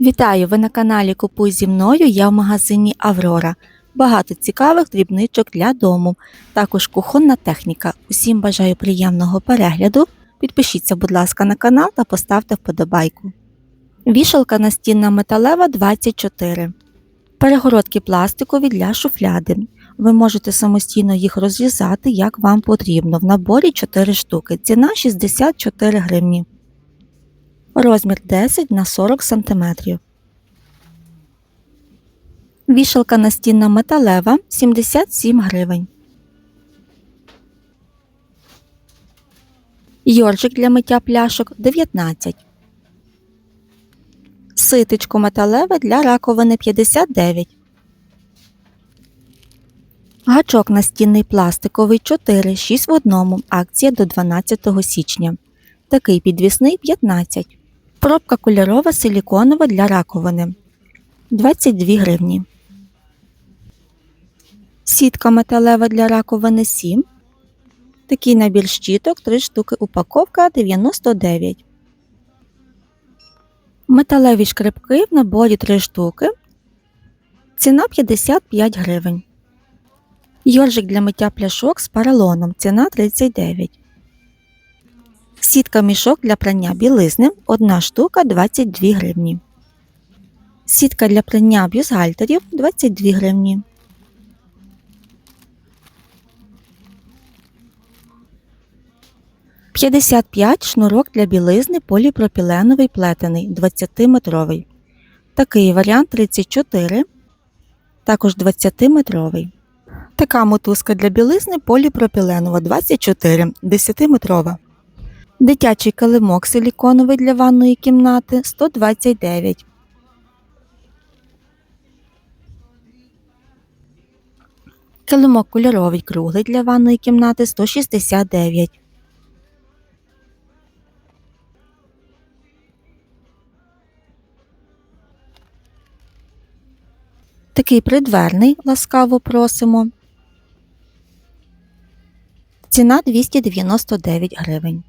Вітаю! Ви на каналі Купуй зі мною. Я в магазині Аврора. Багато цікавих дрібничок для дому. Також кухонна техніка. Усім бажаю приємного перегляду. Підпишіться, будь ласка, на канал та поставте вподобайку. Вішалка настінна металева 24. Перегородки пластикові для шуфляди. Ви можете самостійно їх розрізати, як вам потрібно. В наборі 4 штуки. Ціна 64 гривні. Розмір 10 на 40 см. Вішалка настінна металева 77 гривень. Йоржик для миття пляшок 19. Ситечко металеве для раковини 59. Гачок настінний пластиковий 4, 6 в одному. Акція до 12 січня. Такий підвісний 15. Пробка кольорова силіконова для раковини 22 гривні. Сітка металева для раковини 7. Такий набір щіток 3 штуки упаковка 99. Металеві шкребки в наборі 3 штуки. Ціна 55 гривень. Йоржик для миття пляшок з поролоном. Ціна 39. Сітка мішок для прання білизни 1 штука 22 гривні. Сітка для прання бюстгальтерів 22 гривні. П'ятдесят п'ять шнурок для білизни поліпропіленовий плетений 20-метровий. Такий варіант 34, також 20-метровий. Така мотузка для білизни поліпропіленова 24, 10-метрова. Дитячий килимок силіконовий для ванної кімнати 129. Килимок кольоровий круглий для ванної кімнати 169. Такий придверний ласкаво просимо. Ціна 299 гривень.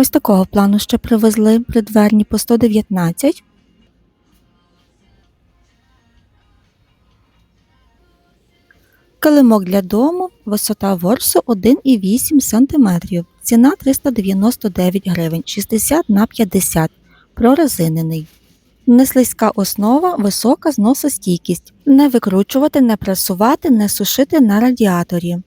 Ось такого плану ще привезли придверні по 119. Килимок для дому, висота ворсу 1,8 см. Ціна 399 гривень, 60 на 50 прорезинений. Неслизька основа, висока зносостійкість. Не викручувати, не пресувати, не сушити на радіаторі.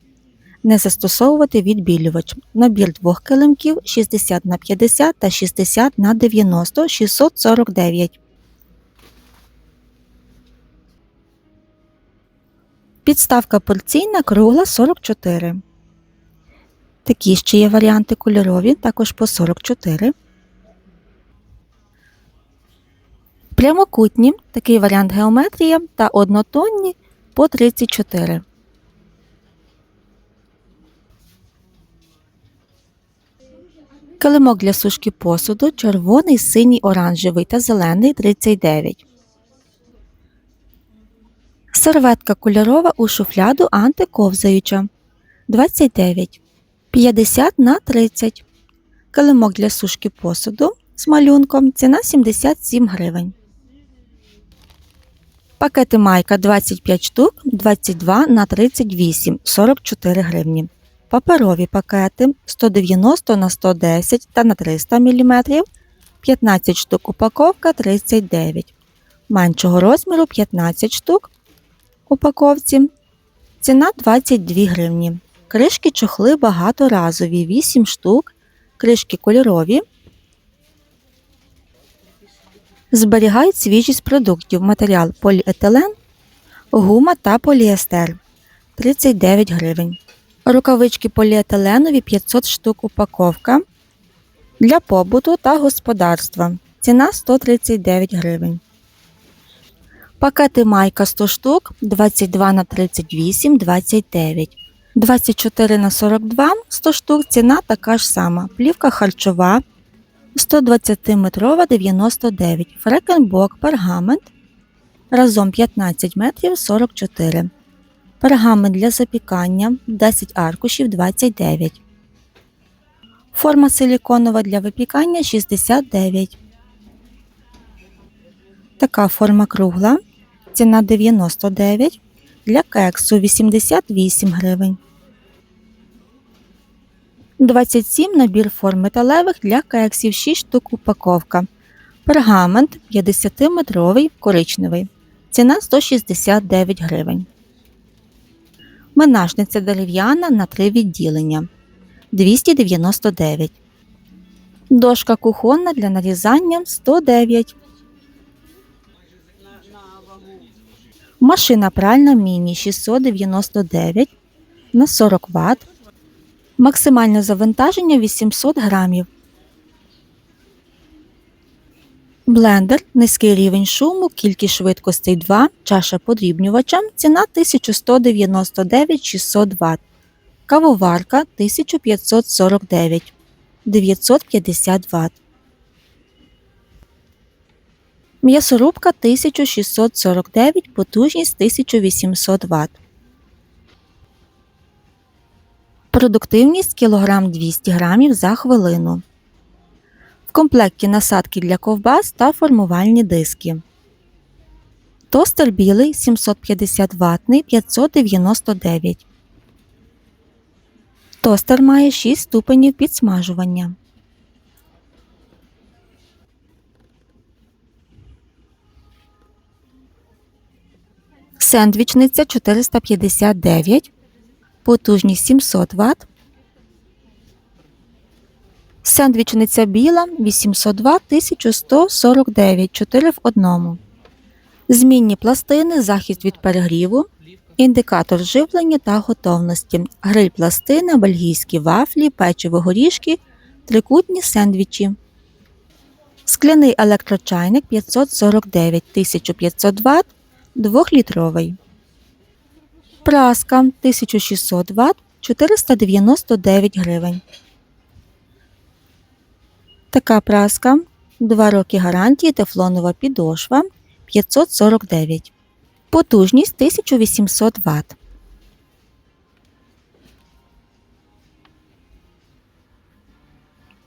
Не застосовувати відбілювач. Набір двох килимків 60 на 50 та 60 на 90 649. Підставка порційна кругла 44. Такі ще є варіанти кольорові, також по 44. Прямокутні, такий варіант геометрія та однотонні по 34. Килимок для сушки посуду червоний, синій, оранжевий та зелений 39. Серветка кольорова у шуфляду антиковзаюча 29. 50 на 30. Килимок для сушки посуду з малюнком ціна 77 гривень. Пакети майка 25 штук 22 на 38 44 гривні. Паперові пакети 190 на 110 та на 300 мм 15 штук упаковка 39 меншого розміру 15 штук упаковці. Ціна 22 гривні. Кришки чохли багаторазові 8 штук, кришки кольорові. Зберігають свіжість продуктів матеріал поліетилен, гума та поліестер 39 гривень. Рукавички поліетиленові 500 штук упаковка для побуту та господарства. Ціна 139 гривень. Пакети майка 100 штук 22 на 38 29. 24 на 42 100 штук ціна така ж сама. Плівка харчова 120-метрова 99. Фрекенбок пергамент разом 15 метрів 44. Пергамент для запікання 10 аркушів 29. Форма силіконова для випікання 69. Така форма кругла. Ціна 99. Для кексу 88 гривень. 27 набір форм металевих для кексів 6 штук упаковка. Пергамент 50-метровий коричневий. Ціна 169 гривень. Менажниця дерев'яна на 3 відділення 299. Дошка кухонна для нарізання 109. Машина пральна міні 699 на 40 Вт. Максимальне завантаження 800 грамів. Блендер, низький рівень шуму, кількість швидкостей 2, чаша подрібнювача, ціна 1199 600 Вт. Кавоварка 1549 950 Вт. М'ясорубка 1649, потужність 1800 Вт. Продуктивність кілограм 200 грамів за хвилину. Комплекті насадки для ковбас та формувальні диски. Тостер білий 750 ватний 599. Тостер має 6 ступенів підсмажування. Сендвічниця 459. Потужність 700 Вт. Сендвічниця біла 800 Вт 1149 4 в одному. Змінні пластини, захист від перегріву, індикатор живлення та готовності, гриль пластина, бельгійські вафлі, печиво горішки, трикутні сендвічі. Скляний електрочайник 549 1500 Вт 2-літровий. Праска 1600 Вт 499 гривень. Така праска 2 роки гарантії тефлонова підошва 549. Потужність 1800 Вт.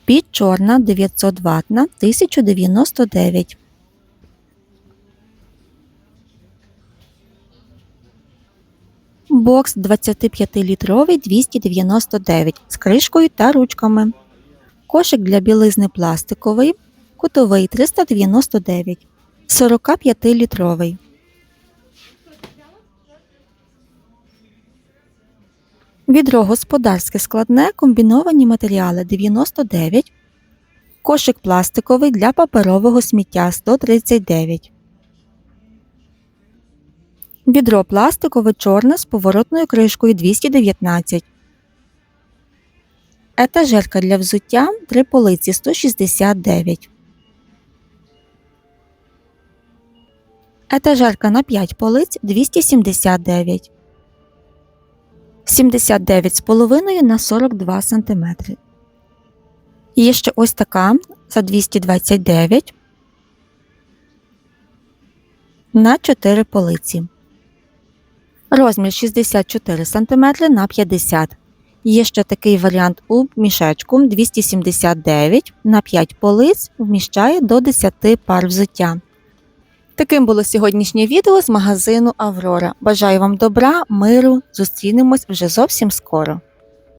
Під чорна 900 ватна 1099. Бокс 25-літровий 299 з кришкою та ручками. Кошик для білизни пластиковий, кутовий 399, 45-літровий. Відро господарське складне, комбіновані матеріали 99, кошик пластиковий для паперового сміття 139. Відро пластикове чорне з поворотною кришкою 219. Етажерка для взуття 3 полиці 169. Етажерка на 5 полиць 279. 79,5 на 42 см. Є ще ось така за 229 на 4 полиці. Розмір 64 см на 50 Є ще такий варіант у мішечку 279 на 5 полиць вміщає до 10 пар взуття. Таким було сьогоднішнє відео з магазину Аврора. Бажаю вам добра, миру, зустрінемось вже зовсім скоро.